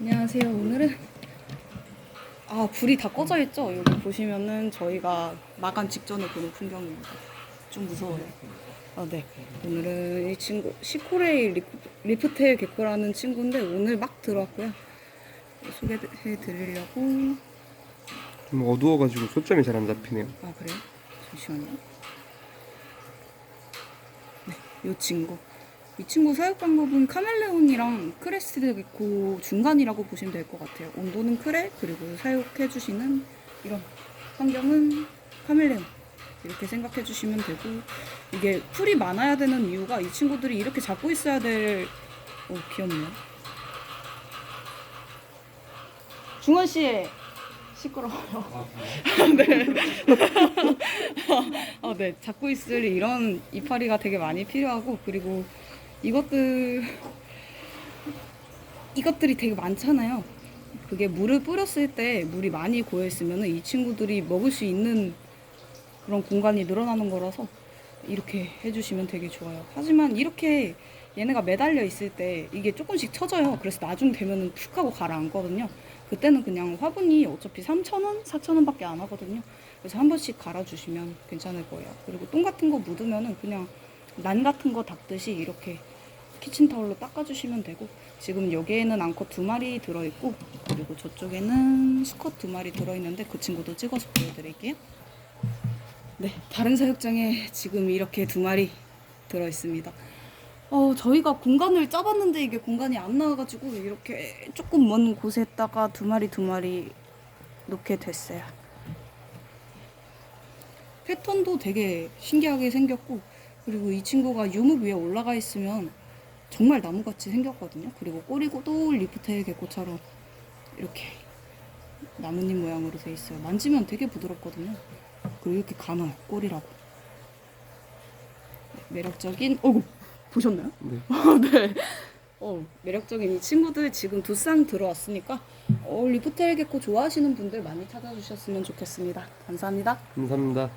안녕하세요. 오늘은 아 불이 다 꺼져 있죠. 여기 보시면은 저희가 마감 직전에 보는 풍경입니다. 좀 무서워요. 아 네. 오늘은 이 친구 시코레이 리프, 리프테일 개코라는 친구인데 오늘 막 들어왔고요. 소개해 드리려고 좀 어두워가지고 초점이 잘 안 잡히네요. 아 그래요? 잠시만요. 네, 이 친구. 이 친구 사육 방법은 카멜레온이랑 크레스트 개코 중간이라고 보시면 될 것 같아요. 온도는 크레 그리고 사육해 주시는 이런 환경은 카멜레온 이렇게 생각해 주시면 되고 이게 풀이 많아야 되는 이유가 이 친구들이 이렇게 잡고 있어야 될. 오 귀엽네요. 중원 씨 시끄러워요. 네. 아, 네. 잡고 있을 이런 이파리가 되게 많이 필요하고 그리고 이것들 이것들이 되게 많잖아요. 그게 물을 뿌렸을 때 물이 많이 고여 있으면 이 친구들이 먹을 수 있는 그런 공간이 늘어나는 거라서 이렇게 해주시면 되게 좋아요. 하지만 이렇게 얘네가 매달려 있을 때 이게 조금씩 쳐져요. 그래서 나중 되면은 툭 하고 가라앉거든요. 그때는 그냥 화분이 어차피 3,000원, 4,000원 밖에 안 하거든요. 그래서 한 번씩 갈아주시면 괜찮을 거예요. 그리고 똥 같은 거 묻으면은 그냥 난 같은 거 닦듯이 이렇게 키친타올로 닦아주시면 되고 지금 여기에는 앙컷 두 마리 들어있고 그리고 저쪽에는 수컷 두 마리 들어있는데 그 친구도 찍어서 보여드릴게요. 네, 다른 사육장에 지금 이렇게 두 마리 들어있습니다. 어, 저희가 공간을 짜봤는데 이게 공간이 안 나와가지고 이렇게 조금 먼 곳에다가 두 마리 두 마리 놓게 됐어요. 패턴도 되게 신기하게 생겼고 그리고 이 친구가 유목 위에 올라가 있으면 정말 나무같이 생겼거든요. 그리고 꼬리고 또 리프테일 개코처럼 이렇게 나뭇잎 모양으로 돼 있어요. 만지면 되게 부드럽거든요. 그리고 이렇게 감아요. 꼬리라고. 네, 매력적인 어구 보셨나요? 네. 네. 어, 매력적인 이 친구들 지금 두 쌍 들어왔으니까 어, 리프테일 개코 좋아하시는 분들 많이 찾아주셨으면 좋겠습니다. 감사합니다. 감사합니다.